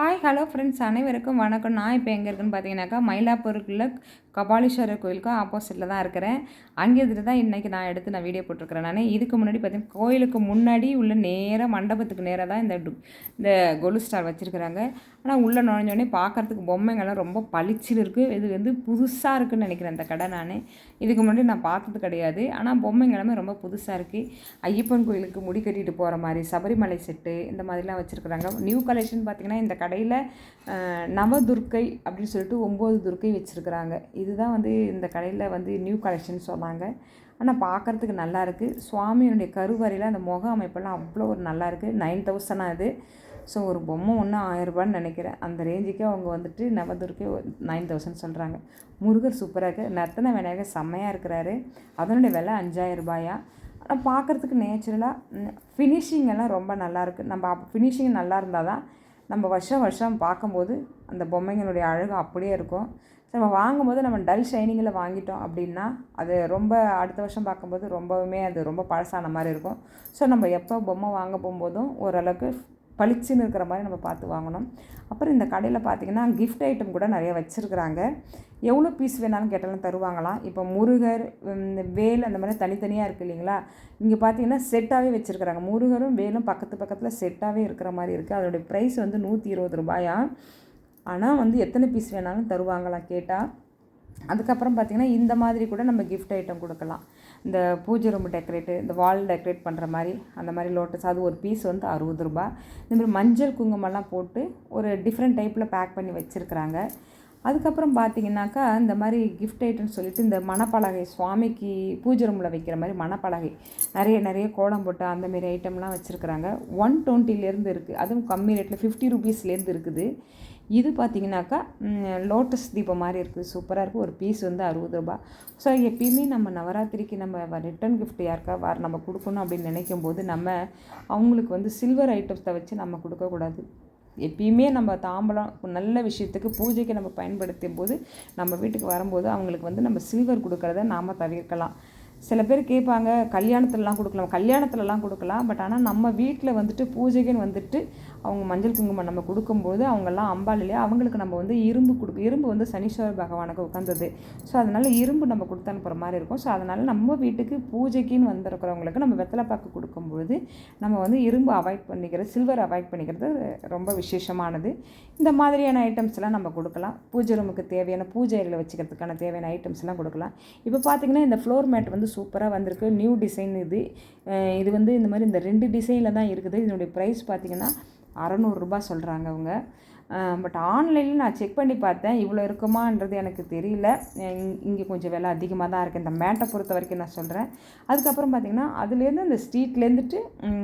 Hi hello friends அனைவருக்கும் வணக்கம். நான் இப்போ எங்கே இருக்குன்னு பார்த்தீங்கன்னாக்கா மயிலாப்பூருக்குள்ள கபாலீஸ்வரர் கோயிலுக்கும் ஆப்போசிட்டில் தான் இருக்கிறேன். அங்கே தான் இன்றைக்கி நான் எடுத்து நான் வீடியோ போட்டிருக்கிறேன். நான் இதுக்கு முன்னாடி பார்த்தீங்கன்னா கோயிலுக்கு முன்னாடி உள்ள நேராக மண்டபத்துக்கு நேராக தான் இந்த இந்த கொலு ஸ்டார் வச்சுருக்குறாங்க. ஆனால் உள்ளே நுழைஞ்சோடனே பார்க்குறதுக்கு பொம்மைங்கள்லாம் ரொம்ப பளிச்சுன்னு இருக்குது இது வந்து புதுசாக இருக்குதுன்னு நினைக்கிறேன் இந்த கடை நான். இதுக்கு முன்னாடி நான் பார்த்தது கிடையாது. ஆனால் பொம்மைங்க ரொம்ப புதுசாக இருக்குது ஐயப்பன் கோயிலுக்கு முடி கட்டிட்டு போகிற மாதிரி சபரிமலை செட்டு இந்த மாதிரிலாம் வச்சுருக்குறாங்க. நியூ கலெக்ஷன் பார்த்திங்கன்னா இந்த கடை கடையில் நவதுர்க்கை அப்படின்னு சொல்லிட்டு ஒம்பது துர்க்கை வச்சுருக்குறாங்க. இதுதான் வந்து இந்த கடையில் வந்து நியூ கலெக்ஷன் சொன்னாங்க. ஆனால் பார்க்குறதுக்கு நல்லாயிருக்கு சுவாமியினுடைய கருவறையில் அந்த முக அமைப்பெல்லாம் அவ்வளோ ஒரு நல்லாயிருக்கு நைன் தௌசண்டாக இது. ஸோ ஒரு பொம்மை ஒன்று ஆயிரரூபான்னு நினைக்கிறேன். அந்த ரேஞ்சுக்கு அவங்க வந்துட்டு நவதுர்க்கை நைன் தௌசண்ட் சொல்கிறாங்க முருகர் சூப்பராக இருக்குது நர்த்தன விநாயகர் செம்மையாக இருக்கிறாரு. அதனுடைய விலை அஞ்சாயிரம் ரூபாயா? ஆனால் பார்க்குறதுக்கு நேச்சுரலாக ஃபினிஷிங் எல்லாம் ரொம்ப நல்லாயிருக்கு நம்ம ஃபினிஷிங் நல்லா இருந்தால் தான் நம்ம வருஷம் வருஷம் பார்க்கும்போது அந்த பொம்மைங்களுடைய அழகு அப்படியே இருக்கும். ஸோ நம்ம வாங்கும்போது நம்ம டல் ஷைனிங்கில் வாங்கிட்டோம் அப்படின்னா அது ரொம்ப அடுத்த வருஷம் பார்க்கும்போது ரொம்பவுமே அது ரொம்ப பழசான மாதிரி இருக்கும். ஸோ நம்ம எப்போ பொம்மை வாங்க போகும்போதும் ஓரளவுக்கு பளிச்சுன்னு இருக்கிற மாதிரி நம்ம பார்த்து வாங்கணும். அப்புறம் இந்த கடையில் பார்த்தீங்கன்னா கிஃப்ட் ஐட்டம் கூட நிறைய வச்சுருக்குறாங்க. எவ்வளோ பீஸ் வேணாலும் கேட்டாலும் தருவாங்களாம். இப்போ முருகர் இந்த வேல் அந்த மாதிரி தனித்தனியாக இருக்குது இல்லைங்களா? இங்கே பார்த்தீங்கன்னா செட்டாகவே வச்சுருக்குறாங்க. முருகரும் வேலும் பக்கத்து பக்கத்தில் செட்டாகவே இருக்கிற மாதிரி இருக்குது அதனுடைய ப்ரைஸ் வந்து நூற்றி இருபது ரூபாயா ஆனால் வந்து எத்தனை பீஸ் வேணாலும் தருவாங்களாம் கேட்டால் அதுக்கப்புறம் பார்த்திங்கன்னா இந்த மாதிரி கூட நம்ம கிஃப்ட் ஐட்டம் கொடுக்கலாம். இந்த பூஜை ரூம் டெக்கரேட்டு இந்த வால் டெக்கரேட் பண்ணுற மாதிரி அந்த மாதிரி லோட்டஸ் அது ஒரு பீஸ் வந்து அறுபது ரூபா இந்த மாதிரி மஞ்சள் குங்குமம்லாம் போட்டு ஒரு டிஃப்ரெண்ட் டைப்பில் பேக் பண்ணி வச்சுருக்குறாங்க. அதுக்கப்புறம் பார்த்தீங்கன்னாக்கா இந்த மாதிரி கிஃப்ட் ஐட்டம்னு சொல்லிட்டு இந்த மணப்பலகை சுவாமிக்கு பூஜை ரூமில் வைக்கிற மாதிரி மணப்பலகை. நிறைய நிறைய கோலம் போட்டு அந்தமாரி ஐட்டம்லாம் வச்சுருக்குறாங்க. ஒன் டுவெண்ட்டிலேருந்து இருக்குது அதுவும் கம்மி ரேட்டில் ஃபிஃப்டி ருபீஸ்லேருந்து இருக்குது. இது பார்த்தீங்கன்னாக்கா லோட்டஸ் தீபம் மாதிரி இருக்குது. சூப்பராக இருக்குது ஒரு பீஸ் வந்து அறுபது ரூபா. ஸோ எப்பயுமே நம்ம நவராத்திரிக்கு நம்ம ரிட்டன் கிஃப்ட் யாருக்கா வார் நம்ம கொடுக்கணும் அப்படின்னு நினைக்கும் போது நம்ம அவங்களுக்கு வந்து சில்வர் ஐட்டம்ஸை வச்சு நம்ம கொடுக்கக்கூடாது. எப்பயுமே நம்ம தாம்பலம் நல்ல விஷயத்துக்கு பூஜைக்கு நம்ம பயன்படுத்தும் போது நம்ம வீட்டுக்கு வரும்போது அவங்களுக்கு வந்து நம்ம சில்வர் கொடுக்கறத நாம் தவிர்க்கலாம். சில பேர் கேட்பாங்க கல்யாணத்துலலாம் கொடுக்கலாம் கல்யாணத்துலலாம் கொடுக்கலாம் பட் ஆனால் நம்ம வீட்டில் வந்துட்டு பூஜைக்குன்னு வந்துட்டு அவங்க மஞ்சள் குங்குமம் நம்ம கொடுக்கும்போது அவங்கெல்லாம் அம்பாள் இல்லையா? அவங்களுக்கு நம்ம வந்து இரும்பு கொடுக்க இரும்பு வந்து சனீஸ்வர பகவானுக்கு உட்காந்தது ஸோ அதனால் இரும்பு நம்ம கொடுத்து அனுப்புகிற மாதிரி இருக்கும். ஸோ அதனால் நம்ம வீட்டுக்கு பூஜைக்குன்னு வந்திருக்கிறவங்களுக்கு நம்ம வெத்தலைப்பாக்கு கொடுக்கும்பொழுது நம்ம வந்து இரும்பு அவாய்ட் பண்ணிக்கிறது சில்வர் அவாய்ட் பண்ணிக்கிறது ரொம்ப விசேஷமானது. இந்த மாதிரியான ஐட்டம்ஸ்லாம் நம்ம கொடுக்கலாம். பூஜை ரூமுக்கு தேவையான பூஜைகளை வச்சுக்கிறதுக்கான தேவையான ஐட்டம்ஸ்லாம் கொடுக்கலாம். இப்போ பார்த்தீங்கன்னா இந்த ஃப்ளோர் மேட் வந்து சூப்பராக வந்திருக்கு. நியூ டிசைன் இது. இது வந்து இந்த மாதிரி இந்த ரெண்டு டிசைனில் தான் இருக்குது. இதனுடைய ப்ரைஸ் பார்த்தீங்கன்னா அறநூறுரூபா சொல்கிறாங்க அவங்க. பட் ஆன்லைனில் நான் செக் பண்ணி பார்த்தேன். இவ்வளோ இருக்குமான்றது எனக்கு தெரியல. இங்கே கொஞ்சம் விலை அதிகமாக தான் இருக்குது இந்த மேட்டை பொறுத்த வரைக்கும் நான் சொல்கிறேன் அதுக்கப்புறம் பார்த்திங்கன்னா அதுலேருந்து இந்த ஸ்ட்ரீட்லேருந்துட்டு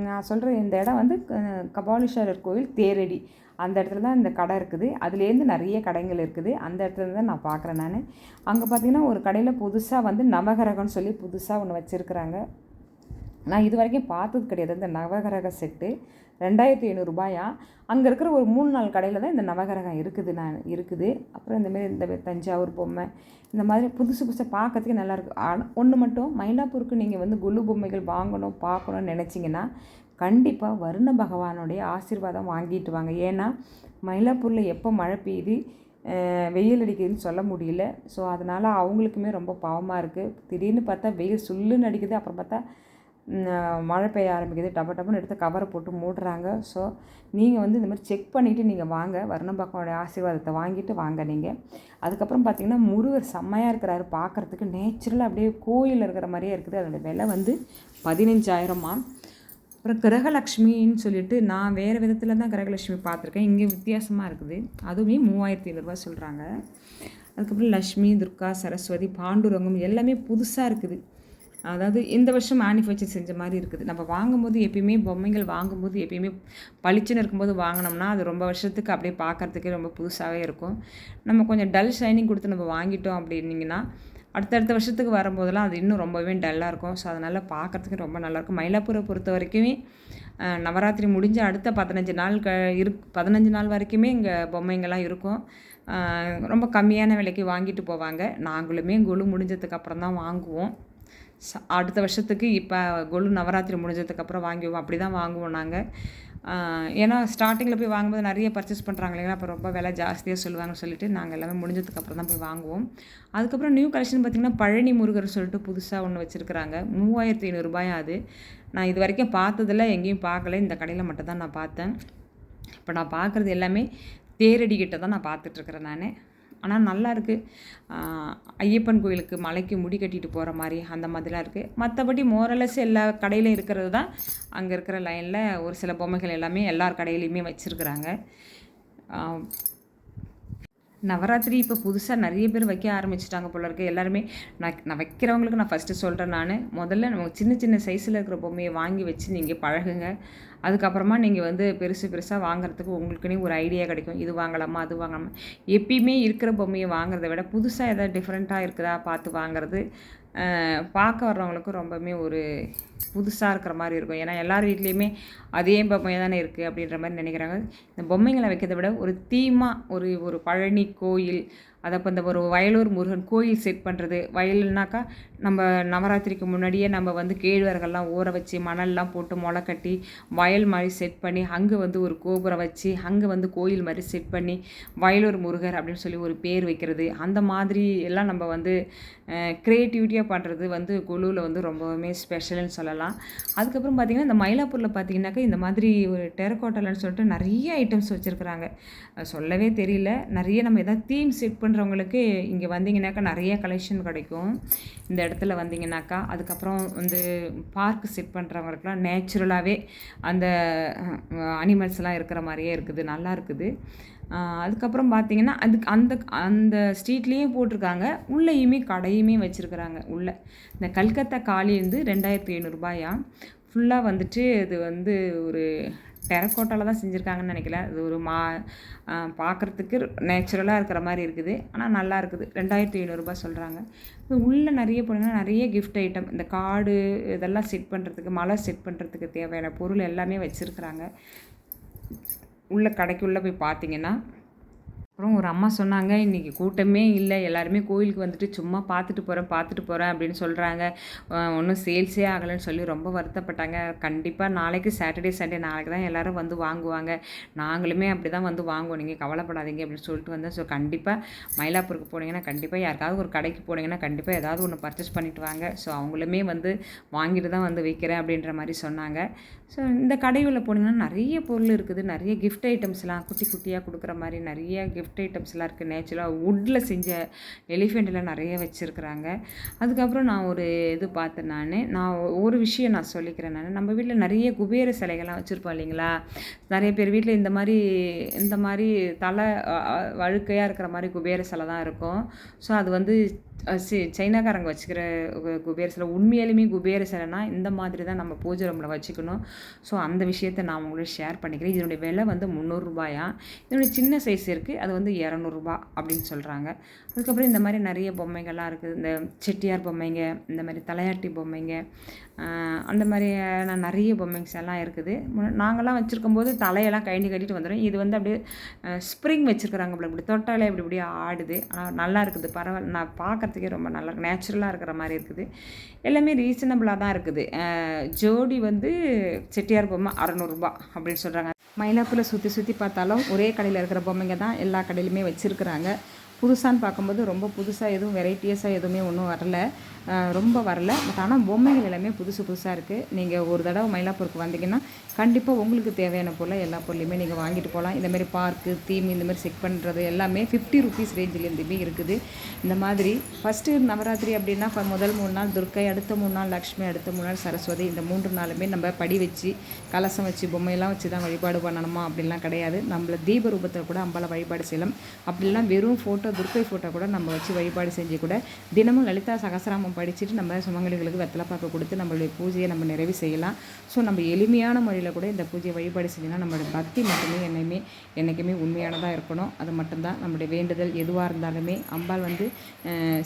நான் சொல்கிற இந்த இடம் வந்து க- கபாலீஸ்வரர் கோயில் தேரடி. அந்த இடத்துல தான் இந்த கடை இருக்குது. அதுலேருந்து நிறைய கடைகள் இருக்குது. அந்த இடத்துல தான் நான் பார்க்குறேன் நான். அங்கே பார்த்தீங்கன்னா ஒரு கடையில் புதுசாக வந்து நவகரகம்னு சொல்லி புதுசாக ஒன்று வச்சுருக்குறாங்க. நான் இது வரைக்கும் பார்த்தது கிடையாது. இந்த நவகிரக செட்டு ரெண்டாயிரத்தி ஐநூறுரூபாயா அங்கே இருக்கிற ஒரு மூணு நாலு கடையில் தான் இந்த நவகிரகம் இருக்குது நான் இருக்குது. அப்புறம் இந்தமாரி இந்த தஞ்சாவூர் பொம்மை இந்த மாதிரி புதுசு புதுசாக பார்க்கறதுக்கு நல்லாயிருக்கு ஆனால் ஒன்று மட்டும் மயிலாப்பூருக்கு நீங்கள் வந்து குழு பொம்மைகள் வாங்கணும் பார்க்கணும்னு நினச்சிங்கன்னா கண்டிப்பாக வருண பகவானுடைய ஆசீர்வாதம் வாங்கிட்டு வாங்க. ஏன்னா மயிலாப்பூரில் எப்போ மழை பெய்யுது வெயில் அடிக்குதுன்னு சொல்ல முடியல. ஸோ அதனால் அவங்களுக்குமே ரொம்ப பாவமாக இருக்குது திடீர்னு பார்த்தா வெயில் சுல்லுன்னு அடிக்குது. அப்புறம் பார்த்தா மழை பெய்ய ஆரம்பிக்குது. டப டப்புன்னு எடுத்து கவரை போட்டு மூடுறாங்க. ஸோ நீங்கள் வந்து இந்த மாதிரி செக் பண்ணிவிட்டு நீங்கள் வாங்க. வர்ணபக்கோடைய ஆசீர்வாதத்தை வாங்கிட்டு வாங்க நீங்கள் அதுக்கப்புறம் பார்த்தீங்கன்னா முருகர் செம்மையாக இருக்கிறாரு பார்க்குறதுக்கு. நேச்சுரலாக அப்படியே கோயில் இருக்கிற மாதிரியே இருக்குது. அதோடய விலை வந்து பதினஞ்சாயிரமா அப்புறம் கிரகலக்ஷ்மின்னு சொல்லிட்டு நான் வேறு விதத்தில் தான் கிரகலட்சுமி பார்த்துருக்கேன். இங்கே வித்தியாசமாக இருக்குது. அதுவுமே மூவாயிரத்தி ஐநூறுரூவா சொல்கிறாங்க அதுக்கப்புறம் லக்ஷ்மி துர்கா சரஸ்வதி பாண்டுரங்கம் எல்லாமே புதுசாக இருக்குது. அதாவது இந்த வருஷம் மேனுஃபேக்சர் செஞ்ச மாதிரி இருக்குது. நம்ம வாங்கும்போது எப்பயுமே பொம்மைகள் வாங்கும்போது எப்பயுமே பளிச்சுன்னு இருக்கும்போது வாங்கினோம்னா அது ரொம்ப வருஷத்துக்கு அப்படியே பார்க்கறதுக்கே ரொம்ப புதுசாகவே இருக்கும். நம்ம கொஞ்சம் டல் ஷைனிங் கொடுத்து நம்ம வாங்கிட்டோம் அப்படின்னீங்கன்னா அடுத்தடுத்த வருஷத்துக்கு வரும்போதெல்லாம் அது இன்னும் ரொம்பவே டல்லாக இருக்கும். ஸோ அதனால் பார்க்குறதுக்கு ரொம்ப நல்லாயிருக்கும். மயிலாப்பூரை பொறுத்த வரைக்குமே நவராத்திரி முடிஞ்ச அடுத்த பதினஞ்சு நாள் க இரு பதினஞ்சு நாள் வரைக்குமே இங்கே பொம்மைங்கள்லாம் இருக்கும். ரொம்ப கம்மியான விலைக்கு வாங்கிட்டு போவாங்க. நாங்களுமே கொலு முடிஞ்சதுக்கு அப்புறம் தான் வாங்குவோம். அடுத்த வருஷத்துக்கு இப்போ கொலு நவராத்திரி முடிஞ்சதுக்கப்புறம் வாங்குவோம் அப்படி தான் வாங்குவோம் நாங்கள் ஏன்னா ஸ்டார்டிங்கில் போய் வாங்கும்போது நிறைய பர்ச்சேஸ் பண்ணுறாங்க இல்லைங்களா? அப்போ ரொம்ப விலை ஜாஸ்தியாக சொல்லுவாங்கன்னு சொல்லிட்டு நாங்கள் எல்லாமே முடிஞ்சதுக்கப்புறம் தான் போய் வாங்குவோம். அதுக்கப்புறம் நியூ கலெக்ஷன் பார்த்திங்கன்னா பழனி முருகர் சொல்லிட்டு புதுசாக ஒன்று வச்சுருக்கிறாங்க. மூவாயிரத்தி ஐநூறுரூபாயா அது. நான் இது வரைக்கும் பார்த்ததில்ல எங்கேயும் பார்க்கல. இந்த கடையில் மட்டும் தான் நான் பார்த்தேன். இப்போ நான் பார்க்குறது எல்லாமே தேரடிக்கிட்ட தான் நான் பார்த்துட்ருக்குறேன் நான். ஆனால் நல்லா இருக்குது ஐயப்பன் கோயிலுக்கு மலைக்கு முடி கட்டிட்டு போகிற மாதிரி அந்த மாதிரிலாம் இருக்குது மற்றபடி மோரலஸ் எல்லா கடையிலும் இருக்கிறது தான். அங்கே இருக்கிற லைனில் ஒரு சில பொம்மைகள் எல்லாமே எல்லார் கடையிலையுமே வச்சுருக்குறாங்க. நவராத்திரி இப்போ புதுசாக நிறைய பேர் வைக்க ஆரம்பிச்சிட்டாங்க போல இருக்கு. எல்லாருமே நான் நான் வைக்கிறவங்களுக்கு நான் ஃபஸ்ட்டு சொல்கிறேன் நான். முதல்ல நம்ம சின்ன சின்ன சைஸில் இருக்கிற பொம்மையை வாங்கி வச்சு நீங்கள் பழகுங்க. அதுக்கப்புறமா நீங்கள் வந்து பெருசு பெருசாக வாங்குறதுக்கு உங்களுக்குன்னே ஒரு ஐடியா கிடைக்கும். இது வாங்கலாமா அது வாங்கலாமா? எப்பயுமே இருக்கிற பொம்மையை வாங்குறத விட புதுசாக எதாவது டிஃப்ரெண்ட்டாக இருக்குதா பார்த்து வாங்குறது. பார்க்க வர்றவங்களுக்கும் ரொம்பவுமே ஒரு புதுசாக இருக்கிற மாதிரி இருக்கும். ஏன்னா எல்லார் வீட்லேயுமே அதே பொம்மை தானே இருக்குது அப்படின்ற மாதிரி நினைக்கிறாங்க. இந்த பொம்மைங்களை வைக்கிறத விட ஒரு தீமாக ஒரு ஒரு பழனி கோயில் அதை இப்போ இந்த ஒரு வயலூர் முருகன் கோயில் செட் பண்ணுறது வயல்னாக்கா நம்ம நவராத்திரிக்கு முன்னாடியே நம்ம வந்து கேழ்வரகெல்லாம் ஊற வச்சு மணல்லாம் போட்டு முளை கட்டி வயல் மாதிரி செட் பண்ணி அங்கே வந்து ஒரு கோபுரம் வச்சு அங்கே வந்து கோயில் மாதிரி செட் பண்ணி வயலூர் முருகர் அப்படின்னு சொல்லி ஒரு பேர் வைக்கிறது அந்த மாதிரி எல்லாம் நம்ம வந்து க்ரியேட்டிவிட்டியாக பண்ணுறது வந்து குழுவில் வந்து ரொம்பவுமே ஸ்பெஷல்னு சொல்லலாம். அதுக்கப்புறம் பார்த்திங்கன்னா இந்த மயிலாப்பூரில் பார்த்தீங்கன்னாக்கா இந்த மாதிரி ஒரு டெரக்கோட்டலன்னு சொல்லிட்டு நிறைய ஐட்டம்ஸ் வச்சுருக்குறாங்க. சொல்லவே தெரியல. நிறைய நம்ம எதாவது தீம் செட் பண்ணுறவங்களுக்கு இங்கே வந்தீங்கனாக்கா நிறைய கலெக்ஷன் கிடைக்கும். இந்த இடத்துல வந்தீங்கனாக்கா அதுக்கப்புறம் வந்து பார்க் செட் பண்ணுறவங்களுக்குலாம் நேச்சுரலாகவே அந்த அனிமல்ஸ்லாம் இருக்கிற மாதிரியே இருக்குது. நல்லா இருக்குது. அதுக்கப்புறம் பார்த்தீங்கன்னா அதுக்கு அந்த அந்த ஸ்ட்ரீட்லேயும் போட்டிருக்காங்க. உள்ளேயுமே கடையுமே வச்சுருக்குறாங்க உள்ளே. இந்த கல்கத்தா காளி வந்து ரெண்டாயிரத்தி ஐநூறுரூபாயா ஃபுல்லாக வந்துட்டு இது வந்து ஒரு டெரக்கோட்டாவில் தான் செஞ்சுருக்காங்கன்னு நினைக்கல. அது ஒரு மா பார்க்குறதுக்கு நேச்சுரலாக இருக்கிற மாதிரி இருக்குது. ஆனால் நல்லா இருக்குது. ரெண்டாயிரத்தி ஐநூறுரூபா சொல்கிறாங்க இது உள்ளே நிறைய போனீங்கன்னா நிறைய கிஃப்ட் ஐட்டம் இந்த காடு இதெல்லாம் செட் பண்ணுறதுக்கு மலை செட் பண்ணுறதுக்கு தேவையான பொருள் எல்லாமே வச்சுருக்குறாங்க. உள்ள கடைக்குள்ளே போய் பார்த்தீங்கன்னா அப்புறம் ஒரு அம்மா சொன்னாங்க இன்றைக்கி கூட்டமே இல்லை எல்லாருமே கோயிலுக்கு வந்துட்டு சும்மா பார்த்துட்டு போகிறேன் பார்த்துட்டு போகிறேன் அப்படின்னு சொல்கிறாங்க ஒன்றும் சேல்ஸே ஆகலைன்னு சொல்லி ரொம்ப வருத்தப்பட்டாங்க. கண்டிப்பாக நாளைக்கு சாட்டர்டே சண்டே நாளைக்கு தான் எல்லோரும் வந்து வாங்குவாங்க. நாங்களுமே அப்படி தான் வந்து வாங்குவோம். நீங்கள் கவலைப்படாதீங்க அப்படின்னு சொல்லிட்டு வந்தேன். ஸோ கண்டிப்பாக மயிலாப்பூருக்கு போனீங்கன்னா கண்டிப்பாக யாருக்காவது ஒரு கடைக்கு போனீங்கன்னா கண்டிப்பாக ஏதாவது ஒன்று பர்ச்சேஸ் பண்ணிட்டு வாங்க. ஸோ அவங்களுமே வந்து வாங்கிட்டு தான் வந்து வைக்கிறேன் அப்படின்ற மாதிரி சொன்னாங்க. ஸோ இந்த கடையில் போனீங்கன்னா நிறைய பொருள் இருக்குது. நிறைய கிஃப்ட் ஐட்டம்ஸ்லாம் குட்டி குட்டியாக கொடுக்குற மாதிரி நிறைய கிஃப்ட் ஐட்டம்ஸ்லாம் இருக்குது நேச்சுரலாக வுட்டில் செஞ்ச எலிஃபெண்ட்லாம் நிறைய வச்சுருக்குறாங்க. அதுக்கப்புறம் நான் ஒரு இது பார்த்தேன் நான். நான் ஒரு விஷயம் நான் சொல்லிக்கிறேன் நான். நம்ம வீட்டில் நிறைய குபேர சிலைகள்லாம் வச்சுருப்போம் இல்லைங்களா? நிறைய பேர் வீட்டில் இந்த மாதிரி இந்த மாதிரி தலை வழுக்கையாக இருக்கிற மாதிரி குபேர சிலை தான் இருக்கும். ஸோ அது வந்து சி சைனாக்காரங்க வச்சுக்கிற கு- குபேர சிலை உண்மையிலுமே குபேர சிலைனா இந்த மாதிரி தான் நம்ம பூஜை ரூமில் வச்சுக்கணும். ஸோ அந்த விஷயத்தை நான் உங்களோட ஷேர் பண்ணிக்கிறேன். இதனுடைய விலை வந்து முந்நூறுரூபாயா இதனுடைய சின்ன சைஸ் இருக்குது அது வந்து இரநூறுபா அப்படின்னு சொல்கிறாங்க அதுக்கப்புறம் இந்த மாதிரி நிறைய பொம்மைகள்லாம் இருக்குது. இந்த செட்டியார் பொம்மைங்க இந்த மாதிரி தலையாட்டி பொம்மைங்க அந்த மாதிரியான நிறைய பொம்மைங்ஸ் எல்லாம் இருக்குது. நாங்கள்லாம் வச்சுருக்கும் போது தலையெல்லாம் கைண்டி கட்டிட்டு வந்துடும் இது வந்து அப்படியே ஸ்ப்ரிங் வச்சுருக்குறாங்க இப்படி இப்படி தொட்டாலே இப்படி இப்படி ஆடுது. ஆனால் நல்லா இருக்குது. பரவாயில்ல. நான் பார்க்குறதுக்கே ரொம்ப நல்லா நேச்சுரலாக இருக்கிற மாதிரி இருக்குது. எல்லாமே ரீசனபிளாக தான் இருக்குது. ஜோடி வந்து செட்டியார் பொம்மை அறநூறுபா அப்படின்னு சொல்கிறாங்க மயிலாப்பூரில் சுற்றி சுற்றி பார்த்தாலும் ஒரே கடையில் இருக்கிற பொம்மைங்க தான் எல்லா கடையிலுமே வச்சுருக்குறாங்க. புதுசான்னு பார்க்கும்போது ரொம்ப புதுசாக எதுவும் வெரைட்டியஸாக எதுவுமே ஒன்றும் வரல. ரொம்ப வரல. பட் ஆனால் பொம்மைகள் எல்லாமே புதுசு புதுசாக இருக்குது நீங்கள் ஒரு தடவை மயிலாப்பூருக்கு வந்தீங்கன்னா கண்டிப்பாக உங்களுக்கு தேவையான பொருளை எல்லா பொருளையுமே நீங்கள் வாங்கிட்டு போகலாம் இந்தமாரி பார்க்கு தீம் இந்தமாரி செக் பண்ணுறது எல்லாமே ஃபிஃப்டி ருபீஸ் ரேஞ்சிலேருந்துமே இருக்குது. இந்த மாதிரி ஃபஸ்ட்டு நவராத்திரி அப்படின்னா இப்போ முதல் மூணு நாள் துர்க்கை அடுத்த மூணு நாள் லக்ஷ்மி அடுத்த மூணு நாள் சரஸ்வதி. இந்த மூன்று நாளுமே நம்ம படி வச்சு கலசம் வச்சு பொம்மையெல்லாம் வச்சு தான் வழிபாடு பண்ணணுமா அப்படிலாம் கிடையாது. நம்மள தீப ரூபத்தில் கூட அம்பளை வழிபாடு செய்யலாம். அப்படிலாம் வெறும் ஃபோட்டோ துர்க்கை ஃபோட்டோ கூட நம்ம வச்சு வழிபாடு செஞ்சு கூட தினமும் லலிதா சகசிராமம் படிச்சுட்டு நம்ம சுமங்கலிகளுக்கு வெத்தலை பார்க்க கொடுத்து நம்மளுடைய பூஜையை நம்ம நிறைவு செய்யலாம். ஸோ நம்ம எளிமையான முறையில் கூட இந்த பூஜையை வழிபாடு செஞ்சோன்னா நம்மளுடைய பக்தி மட்டுமே என்னையுமே என்றைக்குமே உண்மையானதாக இருக்கணும். அது மட்டும்தான் நம்மளுடைய வேண்டுதல் எதுவாக இருந்தாலுமே அம்பாள் வந்து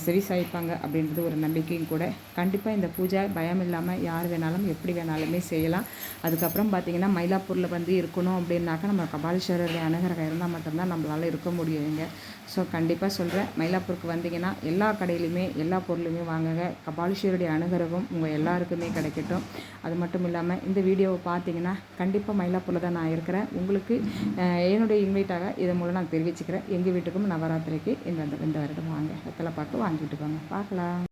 செவி சாய்ப்பாங்க அப்படின்றது ஒரு நம்பிக்கையும் கூட. கண்டிப்பாக இந்த பூஜை பயம் இல்லாமல் யார் வேணாலும் எப்படி வேணாலுமே செய்யலாம். அதுக்கப்புறம் பார்த்திங்கன்னா மயிலாப்பூரில் வந்து இருக்கணும் அப்படின்னாக்கா நம்ம கபாலீஸ்வரருடைய அனுகிரகம் இருந்தால் மட்டும்தான் நம்மளால் இருக்க முடியும் இங்கே ஸோ கண்டிப்பாக சொல்கிறேன் மயிலாப்பூருக்கு வந்தீங்கன்னா எல்லா கடையிலையுமே எல்லா பொருளுமே வாங்குங்க. கபாலீஸ்வருடைய அனுகிரகம் உங்கள் எல்லாருக்குமே கிடைக்கட்டும். அது மட்டும் இல்லாமல் இந்த வீடியோவை பார்த்தீங்கன்னா கண்டிப்பாக மயிலாப்பூரில் தான் நான் இருக்கிறேன். உங்களுக்கு என்னுடைய இன்வைட்டாக இதன் மூலம் நான் தெரிவிச்சுக்கிறேன். எங்கள் வீட்டுக்கும் நவராத்திரிக்கு இந்த இந்த வருடம் வாங்க. வெத்தலை பாக்கு வாங்கிட்டு போங்க. பார்க்கலாம்.